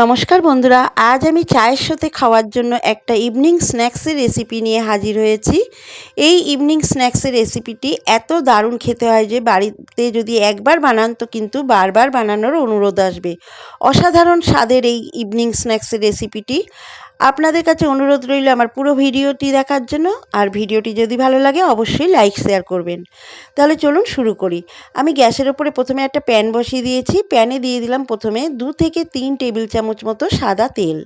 নমস্কার বন্ধুরা, আজ আমি চায়ের সাথে খাওয়ার জন্য একটা ইভিনিং স্ন্যাক্সের রেসিপি নিয়ে হাজির হয়েছি। এই ইভিনিং স্ন্যাক্সের রেসিপিটি এত দারুণ খেতে হয় যে বাড়িতে যদি একবার বানান তো কিন্তু বারবার বানানোর অনুরোধ আসবে। অসাধারণ স্বাদের এই ইভিনিং স্ন্যাক্সের রেসিপিটি আপনাদের কাছে অনুরোধ রইল আমার পুরো ভিডিওটি দেখার জন্য। আর ভিডিওটি যদি ভালো লাগে, অবশ্যই লাইক শেয়ার করবেন। তাহলে চলুন শুরু করি। আমি গ্যাসের ওপরে প্রথমে একটা প্যান বসিয়ে দিয়েছি। প্যানে দিয়ে দিলাম প্রথমে দু থেকে তিন টেবিল চামচ মতো সাদা তেল।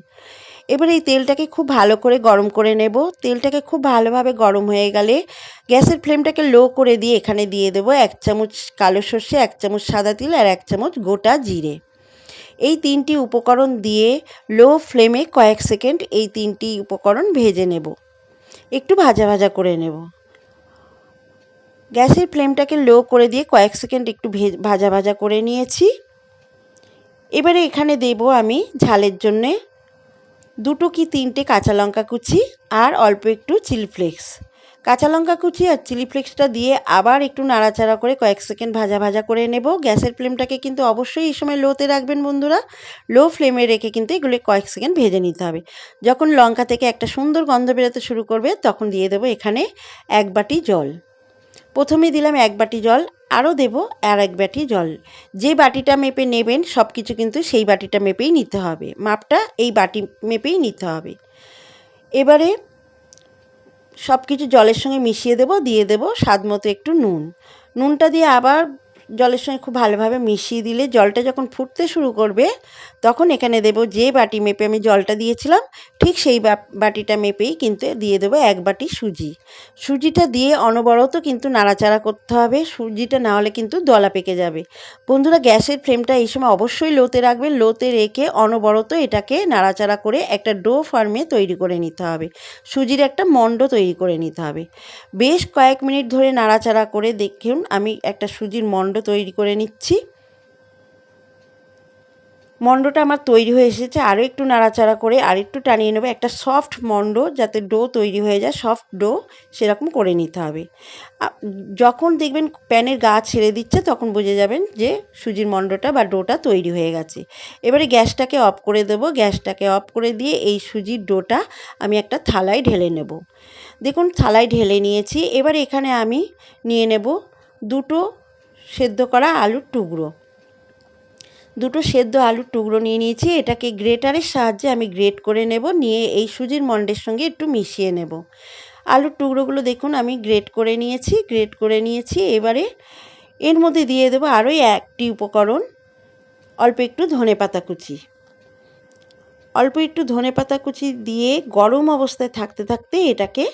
এবার এই তেলটাকে খুব ভালো করে গরম করে নেব। তেলটাকে খুব ভালোভাবে গরম হয়ে গেলে গ্যাসের ফ্লেমটাকে লো করে দিয়ে এখানে দিয়ে দেবো এক চামচ কালো সর্ষে, এক চামচ সাদা তিল আর এক চামচ গোটা জিরে। এই তিনটি উপকরণ দিয়ে লো ফ্লেমে কয়েক সেকেন্ড এই তিনটি উপকরণ ভেজে নেব। একটু ভাজা ভাজা করে নেব। গ্যাসের ফ্লেমটাকে লো করে দিয়ে কয়েক সেকেন্ড একটু ভাজা ভাজা করে নিয়েছি। এবারে এখানে দেব আমি ঝালের জন্যে দুটো কি তিনটে কাঁচা লঙ্কা কুচি আর অল্প একটু চিলি ফ্লেক্স। কাঁচা লঙ্কা কুচি আর চিলি ফ্লেক্সটা দিয়ে আবার একটু নাড়াচাড়া করে কয়েক সেকেন্ড ভাজা ভাজা করে নেব। গ্যাসের ফ্লেমটাকে কিন্তু অবশ্যই এই সময় লোতে রাখবেন বন্ধুরা। লো ফ্লেমে রেখে কিন্তু এগুলো কয়েক সেকেন্ড ভেজে নিতে হবে। যখন লঙ্কা থেকে একটা সুন্দর গন্ধ বেরোতে শুরু করবে, তখন দিয়ে দেবো এখানে এক বাটি জল। প্রথমে দিলাম এক বাটি জল, আরও দেব আর এক বাটি জল। যে বাটিটা মেপে নেবেন সব কিছু কিন্তু সেই বাটিটা মেপেই নিতে হবে। মাপটা এই বাটি মেপেই নিতে হবে। এবারে সব কিছু জলের সঙ্গে মিশিয়ে দেব, দিয়ে দেব স্বাদ মতো একটু নুন। নুনটা দিয়ে আবার জলের সঙ্গে খুব ভালোভাবে মিশিয়ে দিলে জলটা যখন ফুটতে শুরু করবে, তখন এখানে দেব যে বাটি মেপে আমি জলটা দিয়েছিলাম, ঠিক সেই বাটিটা মেপেই কিন্তু দিয়ে দেবো এক বাটি সুজি। সুজিটা দিয়ে অনবরত কিন্তু নাড়াচাড়া করতে হবে, সুজিটা না হলে কিন্তু দলা পেকে যাবে। বন্ধুরা, গ্যাসের ফ্লেমটা এই সময় অবশ্যই লোতে রাখবেন, লোতে রেখে অনবরত এটাকে নাড়াচাড়া করে একটা ডো ফার্মে তৈরি করে নিতে হবে। সুজির একটা মণ্ড তৈরি করে নিতে হবে। বেশ কয়েক মিনিট ধরে নাড়াচাড়া করে দেখুন, আমি একটা সুজির মণ্ড তৈরি করে নিচ্ছি। মণ্ডটা আমার তৈরি হয়ে এসেছে। আরও একটু নাড়াচাড়া করে আর একটু টানিয়ে নেবে। একটা সফট মণ্ড যাতে ডো তৈরি হয়ে যায় সফট ডো সেরকম করে নিতে হবে। যখন দেখবেন প্যানের গা ছেড়ে দিচ্ছে, তখন বুঝে যাবেন যে সুজির মণ্ডটা বা ডোটা তৈরি হয়ে গেছে। এবারে গ্যাসটাকে অফ করে দেব। গ্যাসটাকে অফ করে দিয়ে এই সুজির ডোটা আমি একটা থালায় ঢেলে নেব। দেখুন, থালায় ঢেলে নিয়েছি। এবার এখানে আমি নিয়ে নেব দুটো সেদ্ধ করা আলুর টুকরো। দুটো সেদ্ধ আলুর টুকরো নিয়ে নিয়েছি। এটাকে গ্রেটারের সাহায্যে আমি গ্রেট করে নেব, নিয়ে এই সুজির মন্ডের সঙ্গে একটু মিশিয়ে নেব। আলুর টুকরোগুলো দেখুন, আমি গ্রেট করে নিয়েছি, গ্রেট করে নিয়েছি। এবারে এর মধ্যে দিয়ে দেবো আরও একটি উপকরণ, অল্প একটু ধনে পাতা কুচি। অল্প একটু ধনে পাতা কুচি দিয়ে গরম অবস্থায় থাকতে থাকতে এটাকে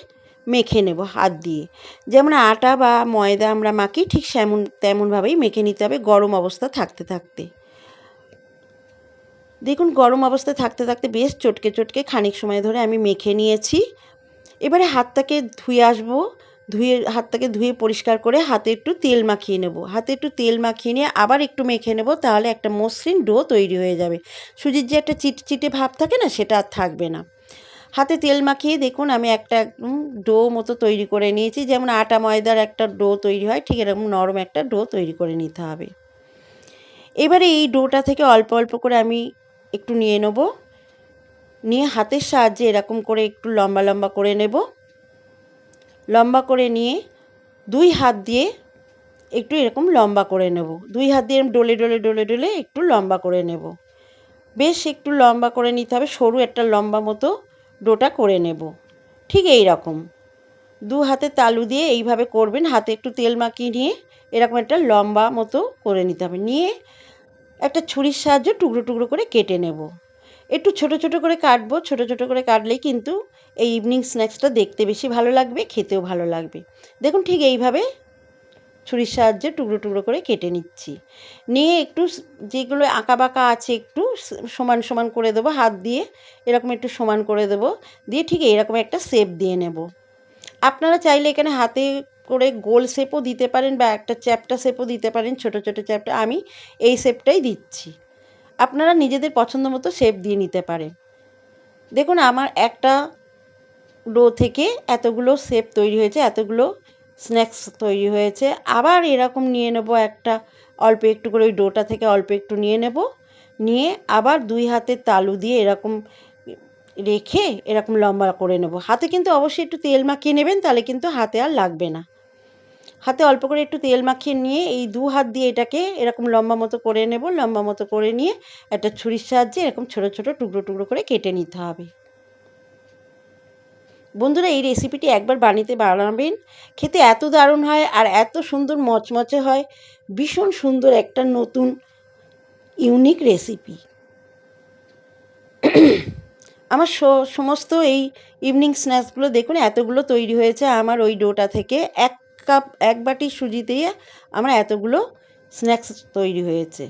মেখে নেব হাত দিয়ে। যেমন আটা বা ময়দা আমরা মাখি, ঠিক সেমন, তেমনভাবেই মেখে নিতে হবে গরম অবস্থা থাকতে থাকতে। দেখুন, গরম অবস্থায় থাকতে থাকতে বেশ চটকে চটকে খানিক সময় ধরে আমি মেখে নিয়েছি। এবারে হাতটাকে ধুয়ে আসব, ধুয়ে, হাতটাকে ধুয়ে পরিষ্কার করে হাতে একটু তেল মাখিয়ে নেব। হাতে একটু তেল মাখিয়ে নিয়ে আবার একটু মেখে নেব, তাহলে একটা মসৃণ ডো তৈরি হয়ে যাবে। সুজির যে একটা চিটচিটে ভাব থাকে না, সেটা আর থাকবে না। হাতে তেল মাখিয়ে দেখুন, আমি একটা একদম ডো মতো তৈরি করে নিয়েছি। যেমন আটা ময়দার একটা ডো তৈরি হয়, ঠিক এরকম নরম একটা ডো তৈরি করে নিতে হবে। এবারে এই ডোটা থেকে অল্প অল্প করে আমি একটু নিয়ে নেব। নিয়ে হাতের সাহায্যে এরকম করে একটু লম্বা লম্বা করে নেব। লম্বা করে নিয়ে দুই হাত দিয়ে একটু এরকম লম্বা করে নেব। দুই হাত দিয়ে ডলে ডলে ডলে ডলে একটু লম্বা করে নেব। বেশ একটু লম্বা করে নিতে হবে, সরু একটা লম্বা মতো ডোটা করে নেব। ঠিক এই রকম। দু হাতে তালু দিয়ে এইভাবে করবেন, হাতে একটু তেল মাখিয়ে নিয়ে এরকম একটা লম্বা মতো করে নিতে হবে। নিয়ে একটা ছুরির সাহায্যে টুকরো টুকরো করে কেটে নেব। একটু ছোট ছোট করে কাটবো, ছোট ছোট করে কাটলেই কিন্তু এই ইভিনিং স্ন্যাক্সটা দেখতে বেশি ভালো লাগবে, খেতেও ভালো লাগবে। দেখুন ঠিক এইভাবে ছুরির সাহায্যে টুকরো টুকরো করে কেটে নিচ্ছি। নিয়ে একটু যেগুলো আঁকা বাঁকা আছে একটু সমান সমান করে দেবো, হাত দিয়ে এরকম একটু সমান করে দেবো, দিয়ে ঠিক এরকম একটা শেপ দিয়ে নেব। আপনারা চাইলে এখানে হাতে করে গোল শেপও দিতে পারেন বা একটা চ্যাপটা শেপও দিতে পারেন, ছোট ছোট চ্যাপটা, আমি এই শেপটাই দিচ্ছি। আপনারা নিজেদের পছন্দ মতো শেপ দিয়ে নিতে পারেন। দেখুন, আমার একটা ডো থেকে এতগুলো শেপ তৈরি হয়েছে, এতগুলো স্ন্যাক্স তৈরি হয়েছে। আবার এরকম নিয়ে নেব একটা, অল্প একটু করে ওই ডোটা থেকে অল্প একটু নিয়ে নেব। নিয়ে আবার দুই হাতের তালু দিয়ে এরকম রেখে এরকম লম্বা করে নেব। হাতে কিন্তু অবশ্যই একটু তেল মাখিয়ে নেবেন, তাহলে কিন্তু হাতে আর লাগবে না। হাতে অল্প করে একটু তেল মাখিয়ে নিয়ে এই দু হাত দিয়ে এটাকে এরকম লম্বা মতো করে নেব। লম্বা মতো করে নিয়ে একটা ছুরির সাহায্যে এরকম ছোটো ছোটো টুকরো টুকরো করে কেটে নিতে হবে। বন্ধুরা, এই রেসিপিটি একবার বানিতে বানাবেন। খেতে এত দারুণ হয় আর এত সুন্দর মচমচে হয়। ভীষণ সুন্দর একটা নতুন ইউনিক রেসিপি আমার সমস্ত এই ইভিনিং স্ন্যাক্সগুলো দেখুন, এতগুলো তৈরি হয়েছে আমার ওই ডোটা থেকে। এক কাপ এক বাটি সুজি দিয়ে আমার এতগুলো স্ন্যাক্স তৈরি হয়েছে।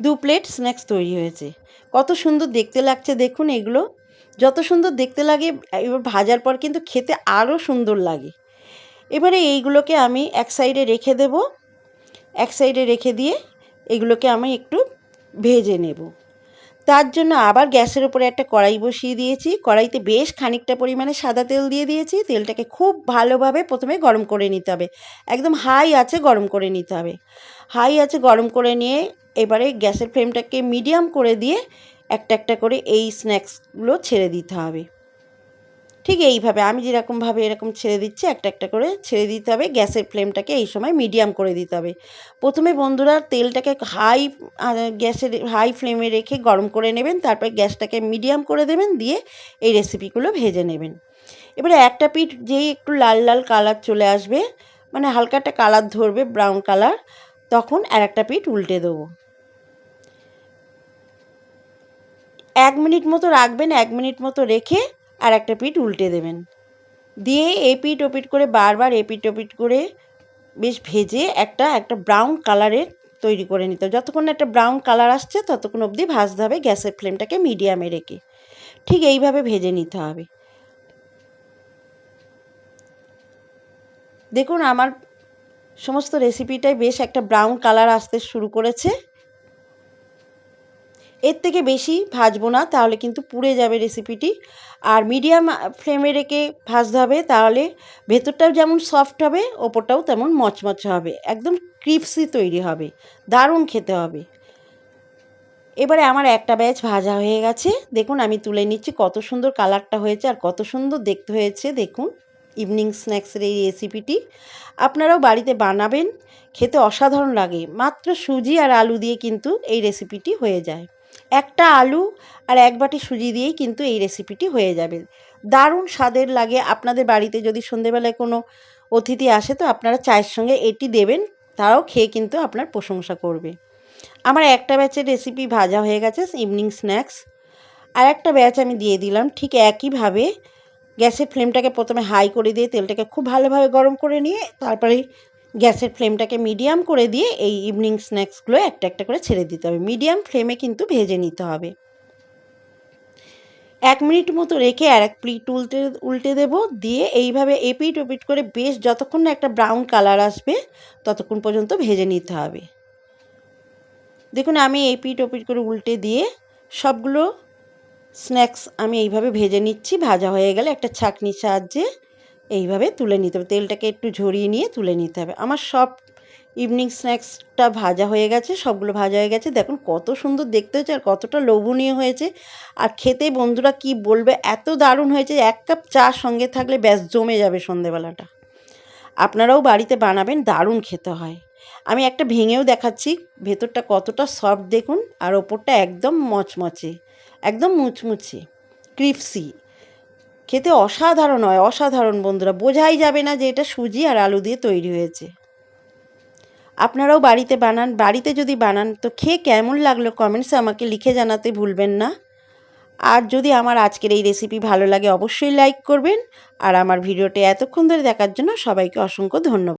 দু প্লেট স্ন্যাক্স তৈরি হয়েছে। কত সুন্দর দেখতে লাগছে, দেখুন এগুলো। যত সুন্দর দেখতে লাগে, এবার ভাজার পর কিন্তু খেতে আরও সুন্দর লাগে। এবারে এইগুলোকে আমি এক সাইডে রেখে দেব। এক সাইডে রেখে দিয়ে এগুলোকে আমি একটু ভেজে নেব। তার জন্য আবার গ্যাসের উপরে একটা কড়াই বসিয়ে দিয়েছি। কড়াইতে বেশ খানিকটা পরিমাণে সাদা তেল দিয়ে দিয়েছি। তেলটাকে খুব ভালোভাবে প্রথমে গরম করে নিতে হবে। একদম হাই আছে গরম করে নিতে হবে। হাই আছে গরম করে নিয়ে এবারে গ্যাসের ফ্লেমটাকে মিডিয়াম করে দিয়ে একটা একটা করে এই স্ন্যাক্সগুলো ছেড়ে দিতে হবে। ঠিক এইভাবে আমি যেরকমভাবে এরকম ছেড়ে দিচ্ছি, একটা একটা করে ছেড়ে দিতে হবে। গ্যাসের ফ্লেমটাকে এই সময় মিডিয়াম করে দিতে হবে। প্রথমে বন্ধুরা তেলটাকে হাই গ্যাসের হাই ফ্লেমে রেখে গরম করে নেবেন, তারপরে গ্যাসটাকে মিডিয়াম করে দেবেন, দিয়ে এই রেসিপিগুলো ভেজে নেবেন। এবারে একটা পিঠ যেই একটু লাল লাল কালার চলে আসবে মানে হালকা একটা কালার ধরবে ব্রাউন কালার, তখন আর একটা পিঠ উল্টে দেবো। এক মিনিট মতো রাখবেন, এক মিনিট মতো রেখে আর একটা পিঠ উল্টে দেবেন। দিয়ে এপিট ওপিট করে বারবার এপিট ওপিট করে বেশ ভেজে একটা একটা ব্রাউন কালারের তৈরি করে নিতে হবে। যতক্ষণ একটা ব্রাউন কালার আসছে, ততক্ষণ অবধি ভাজতে হবে গ্যাসের ফ্লেমটাকে মিডিয়ামে রেখে। ঠিক এইভাবে ভেজে নিতে হবে। দেখুন, আমার সমস্ত রেসিপিটাই বেশ একটা ব্রাউন কালার আসতে শুরু করেছে। এর থেকে বেশি ভাজবো না, তাহলে কিন্তু পুড়ে যাবে রেসিপিটি আর মিডিয়াম ফ্লেমে রেখে ভাজতে হবে, তাহলে ভেতরটাও যেমন সফট হবে, ওপরটাও তেমন মচমচে হবে। একদম ক্রিপসি তৈরি হবে, দারুণ খেতে হবে। এবারে আমার একটা ব্যাচ ভাজা হয়ে গেছে। দেখুন, আমি তুলে নিচ্ছি কত সুন্দর কালারটা হয়েছে আর কত সুন্দর দেখতে হয়েছে। দেখুন ইভিনিং স্ন্যাক্সের এই রেসিপিটি আপনারাও বাড়িতে বানাবেন, খেতে অসাধারণ লাগে। মাত্র সুজি আর আলু দিয়ে কিন্তু এই রেসিপিটি হয়ে যায়। একটা আলু আর এক বাটি সুজি দিয়েই কিন্তু এই রেসিপিটি হয়ে যাবে। দারুণ স্বাদের লাগে। আপনাদের বাড়িতে যদি সন্ধেবেলায় কোনো অতিথি আসে তো আপনারা চায়ের সঙ্গে এটি দেবেন, তারাও খেয়ে কিন্তু আপনার প্রশংসা করবে। আমার একটা ব্যাচের রেসিপি ভাজা হয়ে গেছে ইভিনিং স্ন্যাক্স আর একটা ব্যাচ আমি দিয়ে দিলাম, ঠিক একইভাবে গ্যাসের ফ্লেমটাকে প্রথমে হাই করে দিয়ে তেলটাকে খুব ভালোভাবে গরম করে নিয়ে, তারপরে গ্যাসের ফ্লেমটাকে মিডিয়াম করে দিয়ে এই ইভিনিং স্ন্যাক্সগুলো একটা একটা করে ছেড়ে দিতে হবে। মিডিয়াম ফ্লেমে কিন্তু ভেজে নিতে হবে। এক মিনিট মতো রেখে আর এক প্লিট উল্টে উল্টে দেব। দিয়ে এইভাবে এপিট ওপিট করে বেশ যতক্ষণ না একটা ব্রাউন কালার আসবে, ততক্ষণ পর্যন্ত ভেজে নিতে হবে। দেখুন, আমি এপিট ওপিট করে উল্টে দিয়ে সবগুলো স্ন্যাক্স আমি এইভাবে ভেজে নিচ্ছি। ভাজা হয়ে গেলে একটা ছাকনির সাহায্যে এইভাবে তুলে নিতে হবে। তেলটাকে একটু ঝরিয়ে নিয়ে তুলে নিতে হবে। আমার সব ইভিনিং স্ন্যাক্সটা ভাজা হয়ে গেছে, সবগুলো ভাজা হয়ে গেছে। দেখুন কত সুন্দর দেখতে হয়েছে আর কতটা লোভনীয় হয়েছে। আর খেতে বন্ধুরা কি বলবে? এত দারুণ হয়েছে এক কাপ চা সঙ্গে থাকলে ব্যাস জমে যাবে সন্ধেবেলাটা। আপনারাও বাড়িতে বানাবেন, দারুণ খেতে হয়। আমি একটা ভেঙেও দেখাচ্ছি, ভেতরটা কতটা সফট দেখুন আর ওপরটা একদম মচমচে, একদম মুচমুচে ক্রিপসি খেতে অসাধারণ হয়, অসাধারণ বন্ধুরা। বোঝাই যাবে না যে এটা সুজি আর আলু দিয়ে তৈরি হয়েছে। আপনারাও বাড়িতে বানান, বাড়িতে যদি বানান, তো খেয়ে কেমন লাগল কমেন্টসে আমাকে লিখে জানাতে ভুলবেন না। আর যদি আমার আজকের এই রেসিপি ভালো লাগে, অবশ্যই লাইক করবেন। আর আমার ভিডিওটি এতক্ষণ ধরে দেখার জন্য সবাইকে অসংখ্য ধন্যবাদ।